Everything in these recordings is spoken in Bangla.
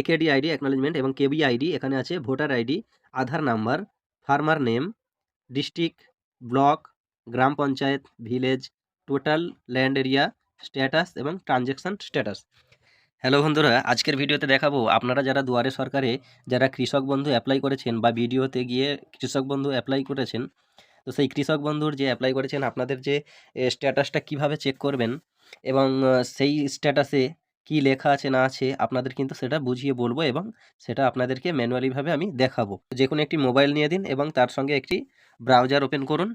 একেডি আইডি অ্যাকনোলেজমেন্ট এবং কেবি আইডি এখানে আছে voter ID Aadhaar number farmer name district block গ্রাম panchayat village total land area status এবং ট্রানজ্যাকশান স্ট্যাটাস হ্যালো বন্ধুরা, আজকের ভিডিওতে দেখাবো আপনারা যারা দুয়ারে সরকারে যারা কৃষক বন্ধু অ্যাপ্লাই করেছেন বা ভিডিওতে গিয়ে কৃষক বন্ধু অ্যাপ্লাই করেছেন, তো সেই কৃষক বন্ধুর যে অ্যাপ্লাই করেছেন, আপনাদের যে স্ট্যাটাসটা কীভাবে চেক করবেন এবং সেই স্ট্যাটাসে কি লেখা আছে, না আছে, আপনাদের কিন্তু সেটা বুঝিয়ে বলব এবং সেটা আপনাদেরকে ম্যানুয়ালিভাবে আমি দেখাবো। যে কোনো একটি মোবাইল নিয়ে দিন এবং তার সঙ্গে একটি ব্রাউজার ওপেন করুন।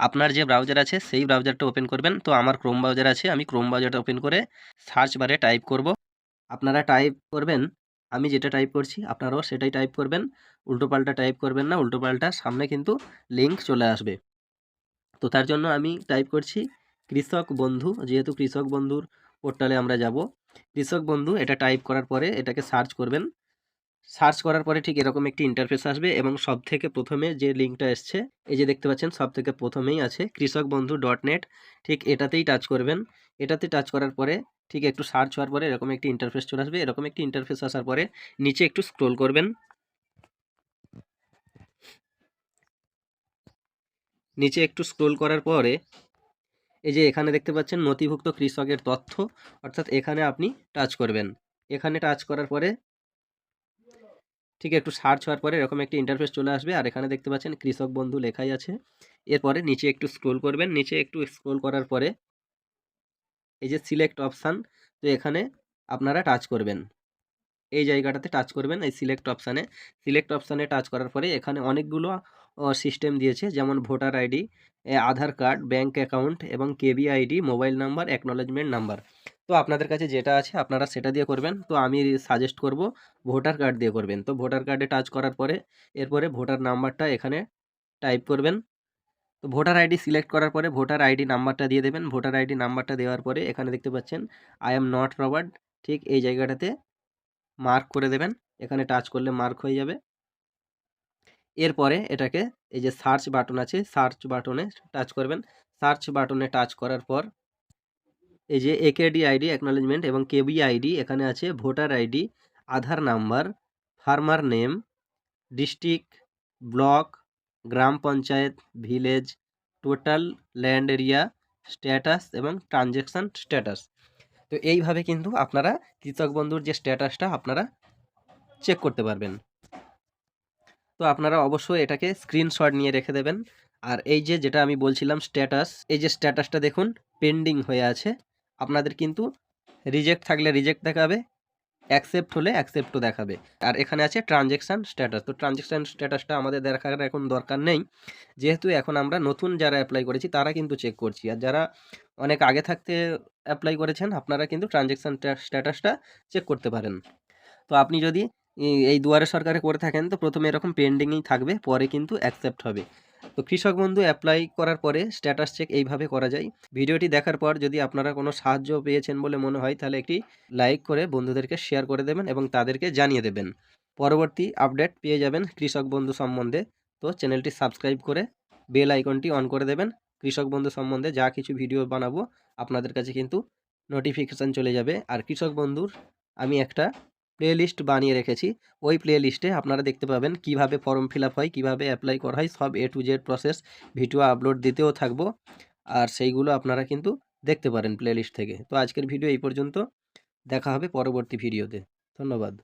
আপনার যে ব্রাউজার আছে, সেই ব্রাউজারটা ওপেন করবেন। তো আমার ক্রোম ব্রাউজার আছে, আমি ক্রোম ব্রাউজারটা ওপেন করে সার্চ বারে টাইপ করব। আপনারা টাইপ করবেন, আমি যেটা টাইপ করছি, আপনারাও সেটাই টাইপ করবেন। উল্টোপাল্টা টাইপ করবেন না উল্টোপাল্টা সামনে কিন্তু লিঙ্ক চলে আসবে। তো তার জন্য আমি টাইপ করছি, কৃষক বন্ধু। যেহেতু কৃষক বন্ধুর পোর্টালে আমরা যাব কৃষক বন্ধু, এটা টাইপ করার পরে এটাকে সার্চ করবেন। সার্চ করার পরে ঠিক এরকম একটি ইন্টারফেস আসবে এবং সব থেকে প্রথমে যে লিঙ্কটা এসছে, এই যে দেখতে পাচ্ছেন সব থেকে প্রথমেই আছে কৃষক বন্ধু ডট নেট ঠিক এটাতেই টাচ করবেন। এটাতে টাচ করার পরে ঠিক একটু সার্চ হওয়ার পরে এরকম একটি ইন্টারফেস চলে আসবে। এরকম একটি ইন্টারফেস আসার পরে নিচে একটু স্ক্রোল করবেন। নিচে একটু স্ক্রোল করার পরে এই যে এখানে দেখতে পাচ্ছেন নথিভুক্ত কৃষকের তথ্য, অর্থাৎ এখানে আপনি টাচ করবেন। এখানে টাচ করার পরে ঠিক একটু সার্চ হওয়ার পরে এরকম একটি ইন্টারফেস চলে আসবে, আর এখানে দেখতে পাচ্ছেন কৃষক বন্ধু লেখাই আছে। এরপরে নিচে একটু স্ক্রোল করবেন, নিচে একটু স্ক্রোল করার পরে এই যে সিলেক্ট অপশান তো এখানে আপনারা টাচ করবেন। এই জায়গাটাতে টাচ করবেন, এই সিলেক্ট অপশানে সিলেক্ট অপশানে টাচ করার পরে এখানে অনেকগুলো সিস্টেম দিয়েছে। যেমন voter ID Aadhaar card bank account এবং KB ID mobile number acknowledgement number তো আপনাদের কাছে যেটা আছে, আপনারা সেটা দিয়ে করবেন। তো আমি সাজেস্ট করব ভোটার কার্ড দিয়ে করবেন। তো ভোটার কার্ডে টাচ করার পরে, এরপরে ভোটার নাম্বারটা এখানে টাইপ করবেন। তো ভোটার আইডি সিলেক্ট করার পরে ভোটার আইডি নাম্বারটা দিয়ে দেবেন। ভোটার আইডি নাম্বারটা দেওয়ার পরে এখানে দেখতে পাচ্ছেন আই এম নট রবার্ড ঠিক এই জায়গাটাতে মার্ক করে দেবেন। এখানে টাচ করলে মার্ক হয়ে যাবে। এরপরে এটাকে এই যে সার্চ বাটন আছে সার্চ বাটনে টাচ করবেন। সার্চ বাটনে টাচ করার পর এই যে একেডি আইডি অ্যাকনোলেজমেন্ট এবং কেবি আইডি এখানে আছে voter ID Aadhaar number farmer name district block গ্রাম panchayat village total land area status এবং ট্রানজ্যাকশান স্ট্যাটাস তো এইভাবে কিন্তু আপনারা কৃষক বন্ধুর যে স্ট্যাটাসটা আপনারা চেক করতে পারবেন। তো আপনারা অবশ্যই এটাকে স্ক্রিনশট নিয়ে রেখে দেবেন। আর এই যে যেটা আমি বলছিলাম স্ট্যাটাস এই যে স্ট্যাটাসটা দেখুন পেন্ডিং হয়ে আছে। আপনাদের কিন্তু রিজেক্ট থাকলে রিজেক্ট দেখাবে অ্যাকসেপ্ট হলে অ্যাকসেপ্টও দেখাবে। আর এখানে আছে ট্রানজ্যাকশান স্ট্যাটাস তো ট্রানজ্যাকশান স্ট্যাটাসটা আমাদের দেখার এখন দরকার নেই। যেহেতু এখন আমরা নতুন যারা অ্যাপ্লাই করেছি, তারা কিন্তু চেক করছি। আর যারা অনেক আগে থাকতে অ্যাপ্লাই করেছেন, আপনারা কিন্তু ট্রানজ্যাকশান স্ট্যাটাসটা চেক করতে পারেন। তো আপনি যদি এই দুয়ারে সরকারে করে থাকেন, তো প্রথমে এরকম পেন্ডিংই থাকবে, পরে কিন্তু অ্যাকসেপ্ট হবে। তো কৃষক বন্ধু অ্যাপ্লাই করার পরে স্ট্যাটাস চেক এইভাবে করা যায়। ভিডিওটি দেখার পর যদি আপনারা কোনো সাহায্য পেয়েছেন বলে মনে হয়, তাহলে একটি লাইক করে বন্ধুদেরকে শেয়ার করে দেবেন এবং তাদেরকে জানিয়ে দেবেন। পরবর্তী আপডেট পেয়ে যাবেন কৃষক বন্ধু সম্বন্ধে। তো চ্যানেলটি সাবস্ক্রাইব করে বেল আইকনটি অন করে দেবেন। কৃষক বন্ধু সম্বন্ধে যা কিছু ভিডিও বানাবো, আপনাদের কাছে কিন্তু নোটিফিকেশান চলে যাবে। আর কৃষক বন্ধুর আমি একটা প্লে লিস্ট বানিয়ে রেখেছি। ওই প্লে লিস্টে আপনারা দেখতে পাবেন কীভাবে ফর্ম ফিল হয়, কীভাবে অ্যাপ্লাই করা হয়, সব A to Z process video upload দিতেও থাকব। আর সেইগুলো আপনারা কিন্তু দেখতে পারেন প্লে লিস্ট থেকে। তো আজকের ভিডিও এই পর্যন্ত। দেখা হবে পরবর্তী ভিডিওতে। ধন্যবাদ।